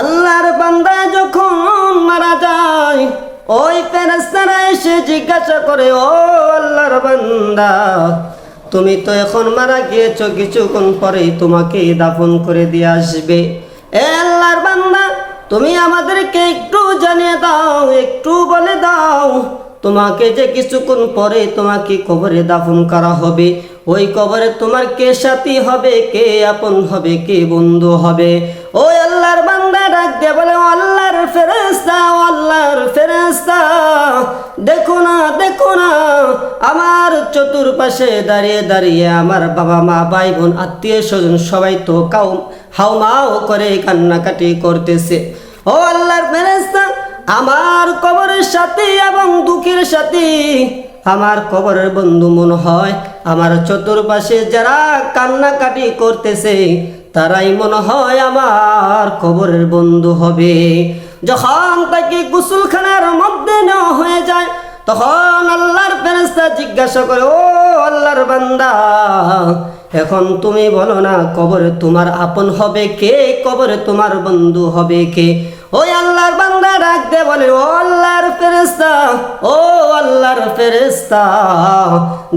আল্লাহর বান্দা যখন মারা যায়, ওই ফেরেস্তারা এসে জিজ্ঞাসা করে, ও আল্লাহর বান্দা, তুমি তো এখন মারা গিয়েছ, কিছুক্ষণ পরেই তোমাকে দাফন করে দিয়ে আসবে। এ আল্লাহর বান্দা, তুমি আমাদেরকে একটু জানিয়ে দাও, একটু বলে দাও, তোমাকে যে কিছুক্ষণ পরে তোমাকে কবরে দাফন করা হবে, ওই কবরে তোমার কে সাথী হবে, কে আপন হবে, কে বন্ধু হবে? ওই আল্লাহর বান্দা দিয়ে বলে "ও আল্লাহর ফেরেস্তা আল্লাহর ফেরেস্তা দেখো না দেখো না, আমার চতুর্পাশে দাঁড়িয়ে দাঁড়িয়ে আমার বাবা মা ভাই বোন আত্মীয় স্বজন সবাই তো কাউ হাউমাও করে কান্নাকাটি করতেছে। ও আল্লাহর ফেরেস্তা আমার কবরের সাথে এবং দুঃখের সাথে আমার কবরের বন্ধু মনে হয়, আমার চতুর্পাশে যারা কান্নাকাটি করতেছে তারাই মনে হয় আমার কবরের বন্ধু হবে। যখন তাকে গুসুলখানার মধ্যে নেওয়া হয়ে যায়, তখন আল্লাহর ফেরেস্তা জিজ্ঞাসা করে, ও আল্লাহর বান্দা, এখন তুমি বলো না, কবরে তোমার আপন হবে কে? কবরে তোমার বন্ধু হবে কে? ওই আল্লাহর বান্দা ডাক দে বলে, ও আল্লাহর ফেরেস্তা ও আল্লাহর ফেরেস্তা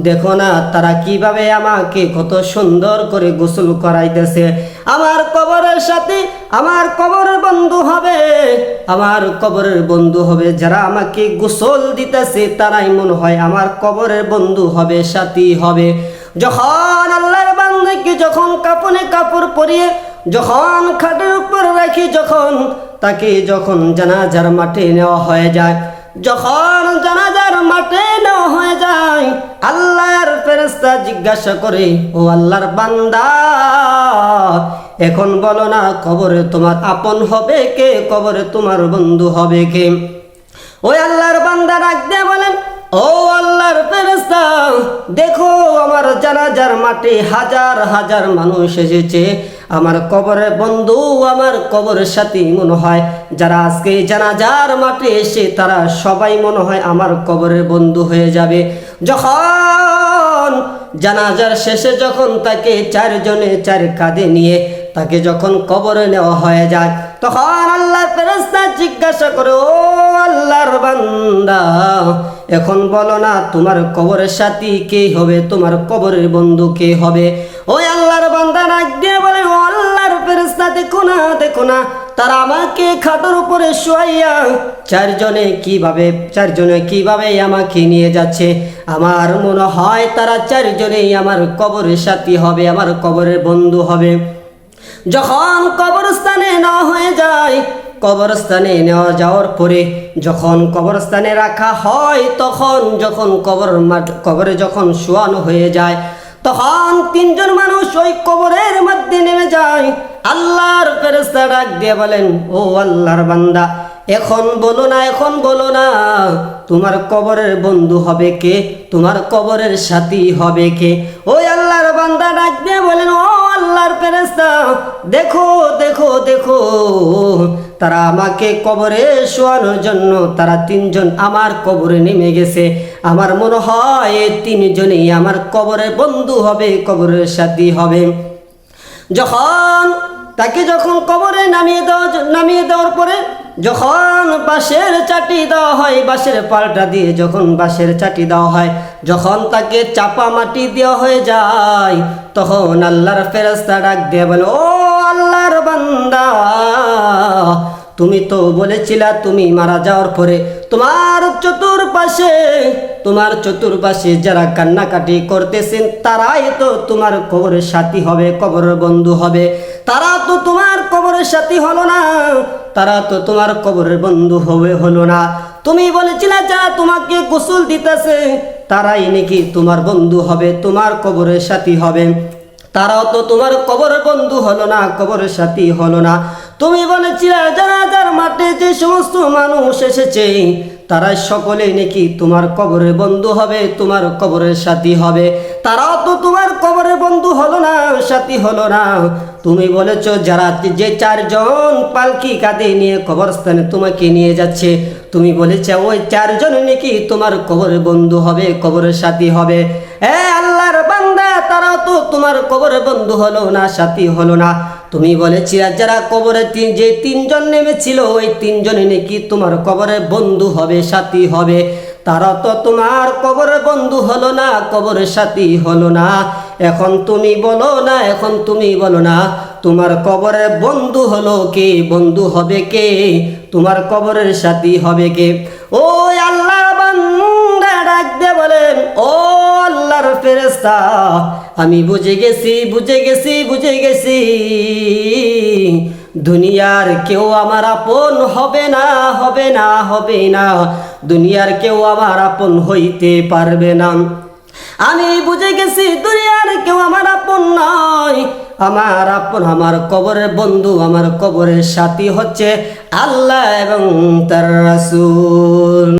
দেখো না তারা কীভাবে আমাকে কত সুন্দর করে গোসল করাইতেছে। আমার কবরের সাথে আমার কবরের বন্ধু হবে, আমার কবরের বন্ধু হবে, যারা আমাকে গোসল দিতেছে, তারাই মনে হয় আমার কবরের বন্ধু হবে, সাথী হবে। যখন আল্লাহর বান্দাকে যখন কাপনে কাপড় পরিয়ে, যখন খাটের উপর রাখি, যখন তাকে যখন জানাজার মাঠে নেওয়া হয়ে যায়, যখন জানাজার মাঠে নেওয়া হয়ে যায়, আল্লাহর ফেরেস্তা জিজ্ঞাসা করে, ও আল্লাহর বান্দা, এখন বলো না, কবরে তোমার আপন হবে কে? কবরে তোমার বন্ধু হবে কে? ওই আল্লাহর বান্দা দিয়ে বলেন, ও আল্লাহর ফেরেস্তা দেখো আমার জানাজার মাঠে হাজার হাজার মানুষ এসেছে আমার কবরের বন্ধু, আমার কবরের সাথে মনে হয়। যারা আজকে জানাজার মাঠে এসে তারা সবাই মনে হয় আমার কবরের বন্ধু হয়ে যাবে। যখন জানাজার শেষে যখন তাকে চারজনে চার কাঁধে নিয়ে তাকে যখন কবরে নেওয়া হয়ে যায়, তখন আল্লাহর ফেরেস্তা জিজ্ঞাসা করে, ও আল্লাহর বান্দা, এখন বলো না, তোমার কবরের সাথী কে হবে? তোমার কবরের বন্ধু কে হবে? দেখো না দেখো না। তারা আমাকে খাটের উপরে শোয়াইয়া, চারজনে কীভাবে চারজনে কীভাবে আমাকে নিয়ে যাচ্ছে? আমার মনে হয় তারা চারজনেই আমার কবরের সাথী হবে, আমার কবরের বন্ধু হবে। যখন কবরস্থানে না হয়ে যায়, কবরস্থানে নেওয়া যাওয়ার পরে যখন কবরস্থানে রাখা হয়, তখন যখন কবর মাঠ কবরে যখন শোয়ানো হয়ে যায় তখন তিনজন মানুষ ওই কবরের মধ্যে নেমে যায়। আল্লাহর ফেরেস্তা ডাক দিয়ে বলেন, ও আল্লাহর বান্দা, এখন বলো না, এখন বলো না, তোমার কবরের বন্ধু হবে কে? তোমার কবরের সাথী হবে কে? ওই আল্লাহর বান্দা ডাক দিয়ে বলেন, ও আল্লাহর ফেরেস্তা দেখো দেখো দেখো তারা আমাকে কবরে শোয়ানোর জন্য, তারা তিনজন আমার কবরে নেমে গেছে। আমার মনে হয় তিনজনেই আমার কবরের বন্ধু হবে, কবরের সাথী হবে। যখন তাকে যখন কবরে নামিয়ে দেওয়া নামিয়ে দেওয়ার পরে যখন বাঁশের চাটি দেওয়া হয়, বাঁশের পাল্টা দিয়ে যখন বাঁশের চাটি দেওয়া হয়, যখন তাকে চাপা মাটি দেওয়া হয়ে যায়, তখন আল্লাহর ফেরস্তা ডাক দিয়ে বলে, ও আল্লাহর বান্দা তুমি তো বলেছিলা তুমি মারা যাওয়ার পরে তোমার চতুর্পাশে তোমার চতুর্পাশে যারা কান্নাকাটি করতেছেন, তারাই তো তোমার কবরের সাথী হবে কবরের বন্ধু হবে। তারা তো তোমার কবরের সাথী হলো না, তারা তো তোমার কবরের বন্ধু হবে, হলো না। তুমি বলেছিলে যা তোমাকে গোসল দিতেছে, তারাই নাকি তোমার বন্ধু হবে, তোমার কবরের সাথী হবে। তারাও তো তোমার কবরের বন্ধু হলো না কবরের সাথী হলো না। তুমি বলেছিলে, জানাজার মাঠে যে সমস্ত মানুষ এসেছে তারা সকলে নাকি তোমার কবরের বন্ধু হবে, তোমার কবরের সাথী হবে। তারাও তো তোমার কবরের বন্ধু হলো না, সাথী হলো না। তুমি বলেছ, যারা যে চারজন পালকি কাঁধে নিয়ে কবরস্থানে তোমাকে নিয়ে যাচ্ছে, তুমি বলেছ, ওই চারজন নাকি তোমার কবরের বন্ধু হবে, কবরের সাথী হবে। এ আল্লাহর বান্দা তারা তারা তো তোমার কবরে বন্ধু হলো না, সাথী হলো না। তুমি বলেছিলে, যারা কবরে তিন, যে তিনজন নেমেছিল, ওই তিনজনে নাকি তোমার কবরে বন্ধু হবে, সাথী হবে। তারা তো তোমার কবরে বন্ধু হলো না কবরের সাথী হলো না। এখন তুমি বলো না, এখন তুমি বলো না, তোমার কবরে বন্ধু হলো কে, বন্ধু হবে কে, তোমার কবরের সাথী হবে কে? ও আল্লাহ ডাক দিয়ে বলেন, ও আল্লাহর ফেরেস্তা আমি বুঝে গেছি বুঝে গেছি বুঝে গেছি। দুনিয়ার কেউ আমার আপন হবে না হবে না হবে না। দুনিয়ার কেউ আমার আপন হইতে পারবে না। আমি বুঝে গেছি, দুনিয়ার কেউ আমার আপন নয়। আমার আপন, আমার কবরের বন্ধু, আমার কবরের সাথী হচ্ছে আল্লাহ এবং তার রাসূল।